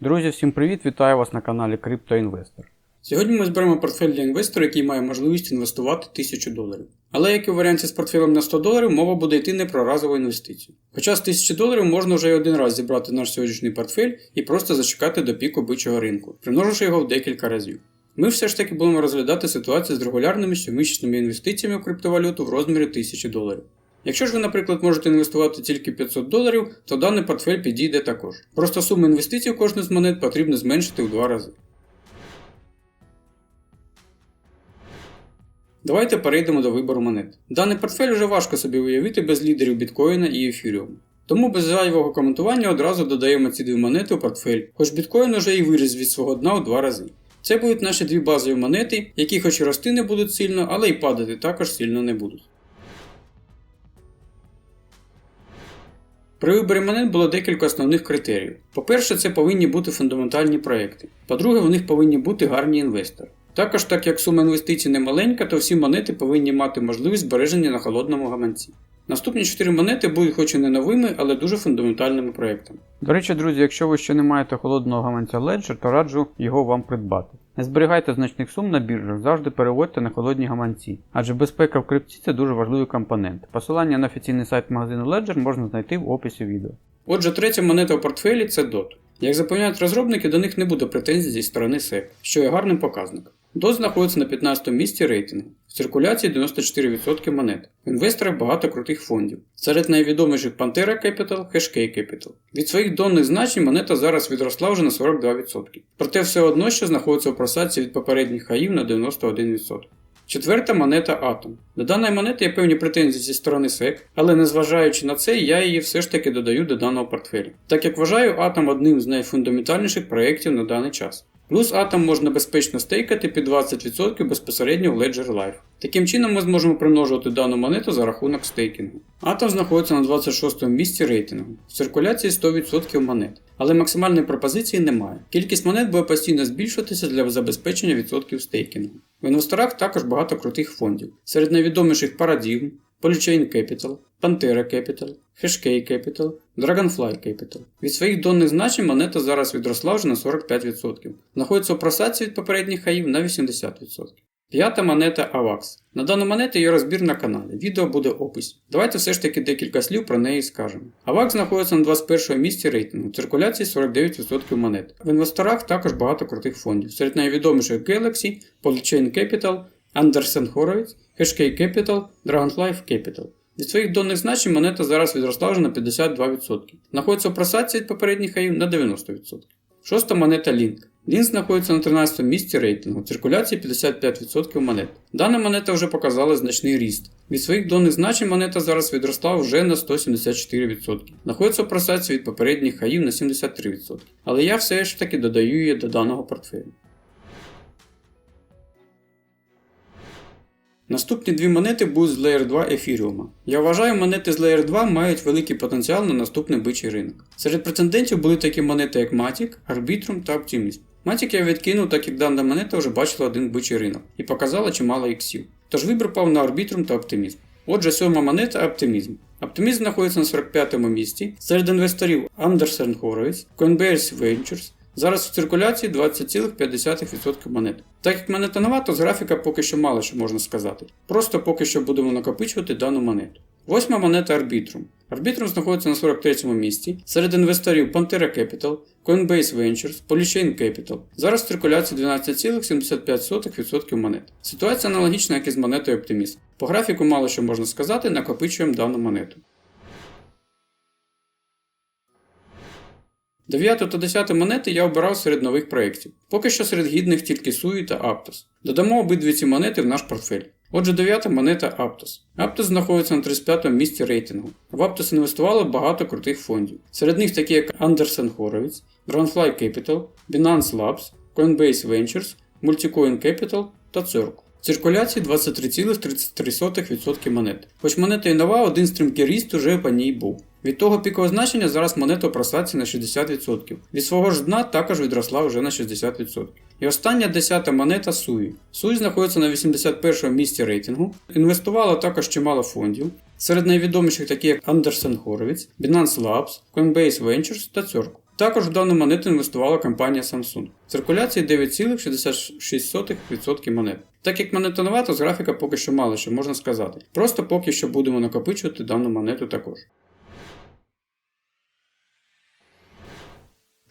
Друзі, всім привіт! Вітаю вас на каналі CryptoInvestor. Сьогодні ми зберемо портфель для інвестора, який має можливість інвестувати 1000 доларів. Але як і у варіанті з портфелем на 100 доларів, мова буде йти не про разову інвестицію. Хоча з 1000 доларів можна вже й один раз зібрати наш сьогоднішній портфель і просто зачекати до піку бичого ринку, примноживши його в декілька разів. Ми все ж таки будемо розглядати ситуацію з регулярними щомісячними інвестиціями в криптовалюту в розмірі 1000 доларів. Якщо ж ви, наприклад, можете інвестувати тільки 500 доларів, то даний портфель підійде також. Просто суму інвестицій у кожну з монет потрібно зменшити у два рази. Давайте перейдемо до вибору монет. Даний портфель вже важко собі уявити без лідерів біткоїна і ефіріуму. Тому без зайвого коментування одразу додаємо ці дві монети у портфель, хоч біткоін уже і виріс від свого дна у два рази. Це будуть наші дві базові монети, які хоч і рости не будуть сильно, але й падати також сильно не будуть. При виборі монет було декілька основних критеріїв. По-перше, це повинні бути фундаментальні проекти. По-друге, в них повинні бути гарні інвестори. Також, так як сума інвестицій не маленька, то всі монети повинні мати можливість збереження на холодному гаманці. Наступні 4 монети будуть хоч і не новими, але дуже фундаментальними проектами. До речі, друзі, якщо ви ще не маєте холодного гаманця Ledger, то раджу його вам придбати. Не зберігайте значних сум на біржах, завжди переводьте на холодні гаманці, адже безпека в крипті це дуже важливий компонент. Посилання на офіційний сайт магазину Ledger можна знайти в описі відео. Отже, третя монета у портфелі це DOT. Як запевняють розробники, до них не буде претензій зі сторони SEC, що є гарним показником. DOT знаходиться на 15 місці рейтингу. В циркуляції 94% монет. В інвесторах багато крутих фондів. Серед найвідоміших Pantera Capital, Hashkey Capital. Від своїх донних значень монета зараз відросла вже на 42%. Проте все одно ще знаходиться в просадці від попередніх хаїв на 91%. Четверта монета Atom. До даної монети є певні претензії зі сторони SEC, але незважаючи на це, я її все ж таки додаю до даного портфелю, так як вважаю Atom одним з найфундаментальніших проєктів на даний час. Плюс Atom можна безпечно стейкати під 20% безпосередньо в Ledger Live. Таким чином ми зможемо примножувати дану монету за рахунок стейкінгу. Atom знаходиться на 26 місці рейтингу, в циркуляції 100% монет, але максимальної пропозиції немає. Кількість монет буде постійно збільшуватися для забезпечення відсотків стейкінгу. В інвесторах також багато крутих фондів. Серед найвідоміших Paradigm, Polychain Capital, Pantera Capital, Hashkey Capital, Dragonfly Capital. Від своїх донних значень монета зараз відросла вже на 45%. Знаходиться у просадці від попередніх хаїв на 80%. П'ята монета AVAX. На дану монету є розбір на каналі. Відео буде опис. Давайте все ж таки декілька слів про неї скажемо. AVAX знаходиться на 21 місці рейтингу, циркуляції 49% монет. В інвесторах також багато крутих фондів. Серед найвідоміших Galaxy, Polychain Capital, Anderson Horowitz, Hashkey Capital, Dragonfly Capital. Від своїх донних значень монета зараз відросла вже на 52%. Знаходиться у просадці від попередніх хаїв на 90%. Шоста монета Link. Link знаходиться на 13 місці рейтингу, циркуляції 55% монет. Дана монета вже показала значний ріст. Від своїх донних значень монета зараз відросла вже на 174%. Знаходиться у просадці від попередніх хаїв на 73%. Але я все ж таки додаю її до даного портфелю. Наступні дві монети будуть з Layer 2 ефіріума. Я вважаю, монети з Layer 2 мають великий потенціал на наступний бичий ринок. Серед претендентів були такі монети, як Matic, Arbitrum та Optimism. Matic я відкинув, так як дана монета вже бачила один бичий ринок і показала чимало іксів. Тож вибір пав на Arbitrum та Optimism. Отже, сьома монета Optimism. Optimism знаходиться на 45-му місці. Серед інвесторів Anderson Horowitz, Coinbase Ventures, Зараз в циркуляції 20,5% монет. Так як монета нова, з графіка поки що мало що можна сказати. Просто поки що будемо накопичувати дану монету. Восьма монета Arbitrum. Arbitrum знаходиться на 43 місці. Серед інвесторів Pantera Capital, Coinbase Ventures, Polychain Capital. Зараз в циркуляції 12,75% монет. Ситуація аналогічна, як і з монетою Optimism. По графіку мало що можна сказати, накопичуємо дану монету. 9 та 10 монети я обирав серед нових проєктів. Поки що серед гідних тільки Sui та Aptos. Додамо обидві ці монети в наш портфель. Отже, 9 монета Aptos. Aptos знаходиться на 35 му місці рейтингу. В Aptos інвестувало багато крутих фондів. Серед них такі як Anderson Horowitz, Dragonfly Capital, Binance Labs, Coinbase Ventures, Multicoin Capital та Circle. Циркуляції 23,33% монет. Хоч монета і нова, один стрімкий ріст уже по ній був. Від того пікового значення зараз монета просадці на 60%. Від свого ж дна також відросла вже на 60%. І остання 10 монета Sui. Sui знаходиться на 81 місці рейтингу, інвестувала також чимало фондів. Серед найвідоміших такі як Anderson Horowitz, Binance Labs, Coinbase Ventures та Circle. Також в дану монету інвестувала компанія Samsung. Циркуляції 9,66% монет. Так як монета нова, то з графіка поки що мало що можна сказати. Просто поки що будемо накопичувати дану монету також.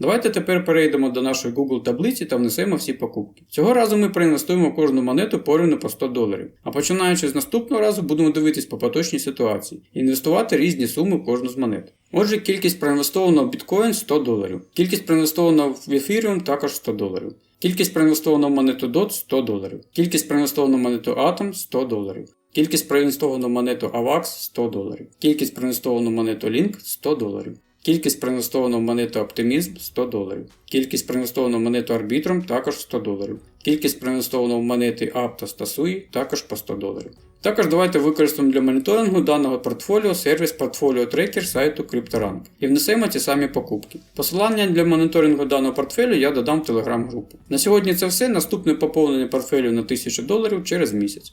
Давайте тепер перейдемо до нашої Google таблиці та внесемо всі покупки. Цього разу ми проінвестуємо кожну монету порівну по 100 доларів. А починаючи з наступного разу, будемо дивитись по поточній ситуації інвестувати різні суми в кожну з монет. Отже, кількість проінвестованого в біткоін 100 доларів. Кількість проінвестованого в Ethereum також 100 доларів. Кількість проінвестованого в монету DOT 100 доларів. Кількість проінвестованого в монету Atom 100 доларів. Кількість проінвестованого в монету AVAX 100 доларів. Кількість проінвестованого в монету Link 100 доларів. Кількість проінвестованого монету Optimism 100 доларів. Кількість проінвестованого монету Arbitrum також 100 доларів. Кількість проінвестованого монети Aptos та SUI також по 100 доларів. Також давайте використаємо для моніторингу даного портфоліо сервіс Portfolio Tracker сайту CryptoRank і внесемо ті самі покупки. Посилання для моніторингу даного портфелю я додам в телеграм-групу. На сьогодні це все. Наступне поповнення портфелю на 1000 доларів через місяць.